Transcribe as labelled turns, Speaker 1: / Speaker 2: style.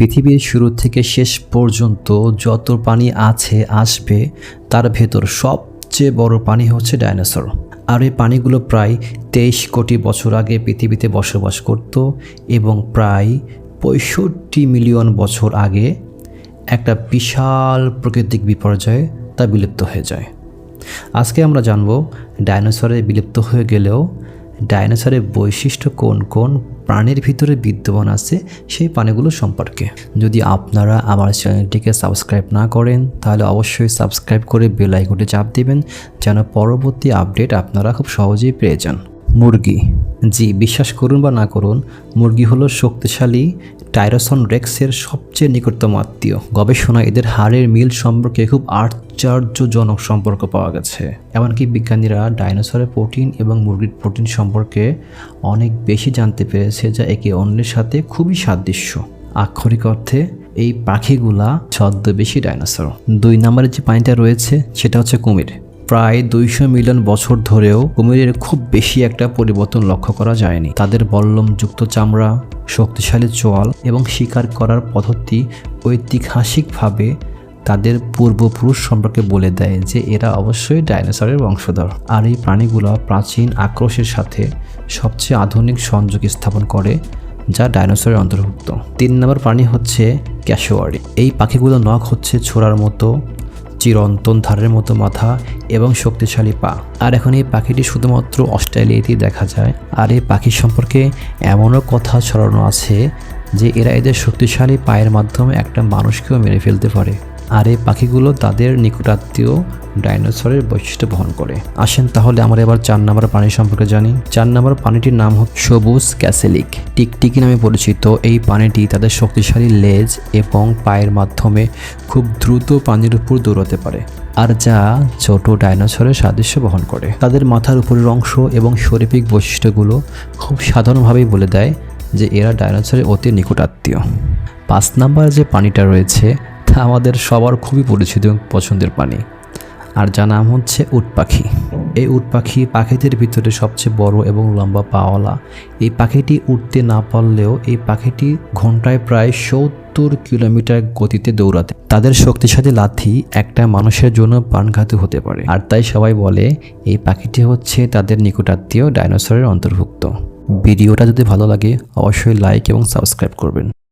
Speaker 1: পৃথিবীর শুরু থেকে শেষ পর্যন্ত যত পানি আছে, আসবে, তার ভেতর সবচেয়ে বড় পানি হচ্ছে ডাইনোসর। আর এই প্রাণীগুলো প্রায় তেইশ কোটি বছর আগে পৃথিবীতে বসবাস করত এবং প্রায় পঁয়ষট্টি মিলিয়ন বছর আগে একটা বিশাল প্রাকৃতিক বিপর্যয়ে তা বিলুপ্ত হয়ে যায়। আজকে আমরা জানব ডাইনোসরের বিলুপ্ত হয়ে গেলেও ডাইনোসরের বৈশিষ্ট্য কোন কোন প্রাণীর ভিতরে বিদ্যমান আছে সেই প্রাণীগুলো সম্পর্কে। যদি আপনারা আমার চ্যানেলটিকে সাবস্ক্রাইব না করেন, তাহলে অবশ্যই সাবস্ক্রাইব করে বেল চাপ দেবেন, যেন পরবর্তী আপডেট আপনারা খুব সহজেই পেয়ে যান। মুরগি। জি, বিশ্বাস করুন বা না করুন, মুরগি হলো শক্তিশালী টাইরোসন রেক্সের সবচেয়ে নিকটতম আত্মীয়। গবেষণায় এদের হাড়ের মিল সম্পর্কে খুব আশ্চর্যজনক সম্পর্ক পাওয়া গেছে। এমনকি বিজ্ঞানীরা ডাইনোসরের প্রোটিন এবং মুরগির প্রোটিন সম্পর্কে অনেক বেশি জানতে পেরেছে যা একে অন্যের সাথে খুবই সাদৃশ্য। আক্ষরিক অর্থে, এই পাখিগুলা ছদ্মবেশী ডাইনোসর। দুই নম্বরের যে পানিটা রয়েছে, সেটা হচ্ছে কুমির। প্রায় দুইশো মিলিয়ন বছর ধরেও কুমিরের খুব বেশি একটা পরিবর্তন লক্ষ্য করা যায়নি। তাদের বল্লমযুক্ত চামড়া, শক্তিশালী চোয়াল এবং শিকার করার পদ্ধতি ঐতিহাসিকভাবে তাদের পূর্বপুরুষ সম্পর্কে বলে দেয় যে এরা অবশ্যই ডাইনোসরের বংশধর। আর এই প্রাণীগুলো প্রাচীন আক্রোশের সাথে সবচেয়ে আধুনিক সংযোগ স্থাপন করে, যা ডাইনোসরের অন্তর্ভুক্ত। তিন নম্বর প্রাণী হচ্ছে ক্যাশোয়ারি এই পাখিগুলো নখ হচ্ছে ছোড়ার মতো চিরন্তন ধারের মতো মাথা এবং শক্তিশালী পা। আর এখন এই পাখিটি শুধুমাত্র অস্ট্রেলিয়াতেই দেখা যায়। আর এই পাখি সম্পর্কে এমনও কথা ছড়ানো আছে যে এরা এদের শক্তিশালী পায়ের মাধ্যমে একটা মানুষকেও মেরে ফেলতে পারে। আর এই পাখিগুলো তাদের নিকটাত্মীয় ডাইনোসরের বৈশিষ্ট্য বহন করে। আসেন তাহলে আমরা এবার চার নম্বর প্রাণী সম্পর্কে জানি। চার নম্বর প্রাণীটির নাম হচ্ছে সবুজ ক্যাসেলিক। টিকটিকি নামে পরিচিত এই প্রাণীটি তাদের শক্তিশালী লেজ এবং পায়ের মাধ্যমে খুব দ্রুত পানির উপর দৌড়াতে পারে আর যা ছোট ডাইনোসরের সাদৃশ্য বহন করে। তাদের মাথার উপরের অংশ এবং শরীরিক বৈশিষ্ট্যগুলো খুব সাধারণভাবেই বলে দেয় যে এরা ডাইনোসরের অতি নিকট আত্মীয় পাঁচ নাম্বার যে পানিটা রয়েছে আমাদের সবার খুবই পরিচিত এবং পছন্দের পানি আর যার নাম হচ্ছে উট পাখি। এই উট পাখি পাখিদের ভিতরে সবচেয়ে বড় এবং লম্বা পাওয়ালা। এই পাখিটি উঠতে না পারলেও এই পাখিটি ঘন্টায় প্রায় সত্তর কিলোমিটার গতিতে দৌড়াতে। তাদের শক্তিশালী লাথি একটা মানুষের জন্য প্রাণঘাতী হতে পারে। আর তাই সবাই বলে, এই পাখিটি হচ্ছে তাদের নিকটাত্মীয় ডাইনোসরের অন্তর্ভুক্ত। ভিডিওটা যদি ভালো লাগে, অবশ্যই লাইক এবং সাবস্ক্রাইব করবেন।